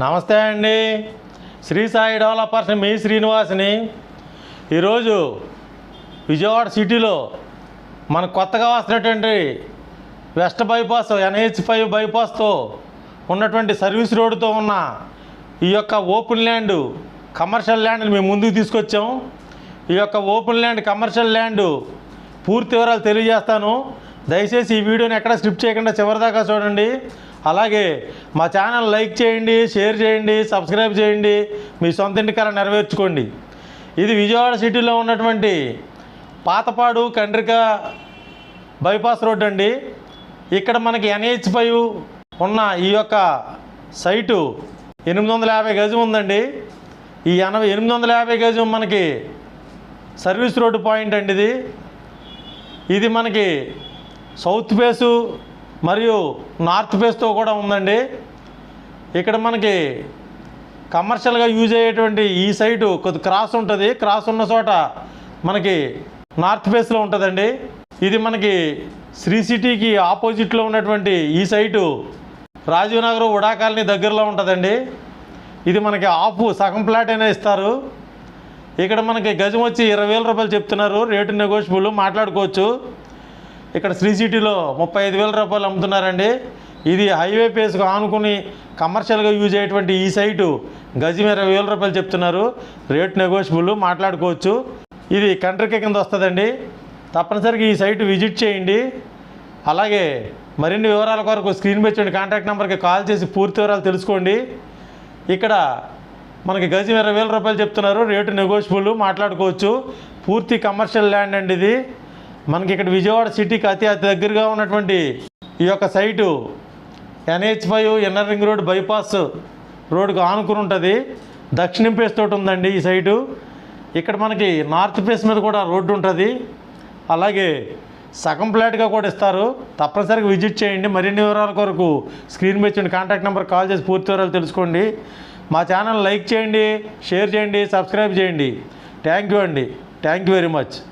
నమస్తే అండి. శ్రీ సాయి డెవలపర్స్ మీ శ్రీనివాస్ని. ఈరోజు విజయవాడ సిటీలో మన కొత్తగా వస్తున్నటువంటి వెస్ట్ బైపాస్ ఎన్హెచ్ ఫైవ్ బైపాస్తో ఉన్నటువంటి సర్వీస్ రోడ్డుతో ఉన్న ఈ యొక్క ఓపెన్ ల్యాండ్ కమర్షియల్ ల్యాండ్ని మేము ముందుకు తీసుకొచ్చాం. ఈ యొక్క ఓపెన్ ల్యాండ్ కమర్షియల్ ల్యాండ్ పూర్తి వివరాలు తెలియజేస్తాను. దయచేసి ఈ వీడియోని ఎక్కడ స్క్రిప్ట్ చేయకుండా చివరిదాకా చూడండి. అలాగే మా ఛానల్ లైక్ చేయండి షేర్ చేయండి సబ్స్క్రైబ్ చేయండి. మీ సొంత ఇంటి కళ నెరవేర్చుకోండి. ఇది విజయవాడ సిటీలో ఉన్నటువంటి పాతపాడు కండ్రిక బైపాస్ రోడ్ అండి. ఇక్కడ మనకి ఎన్హెచ్ ఫైవ్ ఉన్న ఈ యొక్క సైటు ఎనిమిది వందల యాభై గజం ఉందండి. ఈ ఎనభై ఎనిమిది వందల యాభై గజం మనకి సర్వీస్ రోడ్డు పాయింట్ అండి ఇది. ఇది మనకి సౌత్ ఫేసు మరియు నార్త్ ఫేస్తో కూడా ఉందండి. ఇక్కడ మనకి కమర్షియల్గా యూజ్ అయ్యేటువంటి ఈ సైటు కొద్ది క్రాస్ ఉంటుంది. క్రాస్ ఉన్న చోట మనకి నార్త్ ఫేస్లో ఉంటుందండి. ఇది మనకి శ్రీ సిటీకి ఆపోజిట్లో ఉన్నటువంటి ఈ site Rajiv Nagar UDA colony దగ్గరలో ఉంటుందండి. ఇది మనకి ఆఫ్ సగం ప్లాట్ అయినా ఇస్తారు. ఇక్కడ మనకి గజం వచ్చి ఇరవై వేల రూపాయలు చెప్తున్నారు. రేటు నెగోషియబుల్ మాట్లాడుకోవచ్చు. ఇక్కడ శ్రీ సిటీలో ముప్పై ఐదు వేల రూపాయలు అమ్ముతున్నారండి. ఇది హైవే పేస్కు ఆనుకుని కమర్షియల్గా యూజ్ అయ్యేటువంటి ఈ సైటు. గజం ఇరవై వేల రూపాయలు చెప్తున్నారు. రేట్ నెగోషియబుల్ మాట్లాడుకోవచ్చు. ఇది కంట్రీకి కింద వస్తుందండి. తప్పనిసరిగా ఈ సైటు విజిట్ చేయండి. అలాగే మరిన్ని వివరాల కొరకు స్క్రీన్ మీద కాంటాక్ట్ నెంబర్కి కాల్ చేసి పూర్తి వివరాలు తెలుసుకోండి. ఇక్కడ మనకి గజం ఇరవై వేల రూపాయలు చెప్తున్నారు. రేటు నెగోషియబుల్ మాట్లాడుకోవచ్చు. పూర్తి కమర్షియల్ ల్యాండ్ అండి ఇది. మనకి ఇక్కడ విజయవాడ సిటీకి అతి అతి దగ్గరగా ఉన్నటువంటి ఈ యొక్క site NH five inner ring road bypass రోడ్డుకు ఆనుకుని ఉంటుంది. దక్షిణం ఫేస్ తోటి ఉందండి ఈ సైటు. ఇక్కడ మనకి నార్త్ ఫేస్ మీద కూడా రోడ్డు ఉంటుంది. అలాగే సగం ఫ్లాట్గా కూడా ఇస్తారు. తప్పనిసరిగా విజిట్ చేయండి. మరిన్ని వివరాల కొరకు స్క్రీన్ మీద కాంటాక్ట్ నెంబర్ కాల్ చేసి పూర్తి వివరాలు తెలుసుకోండి. మా ఛానల్ లైక్ చేయండి షేర్ చేయండి సబ్స్క్రైబ్ చేయండి. థ్యాంక్ యూ అండి. Thank you very much.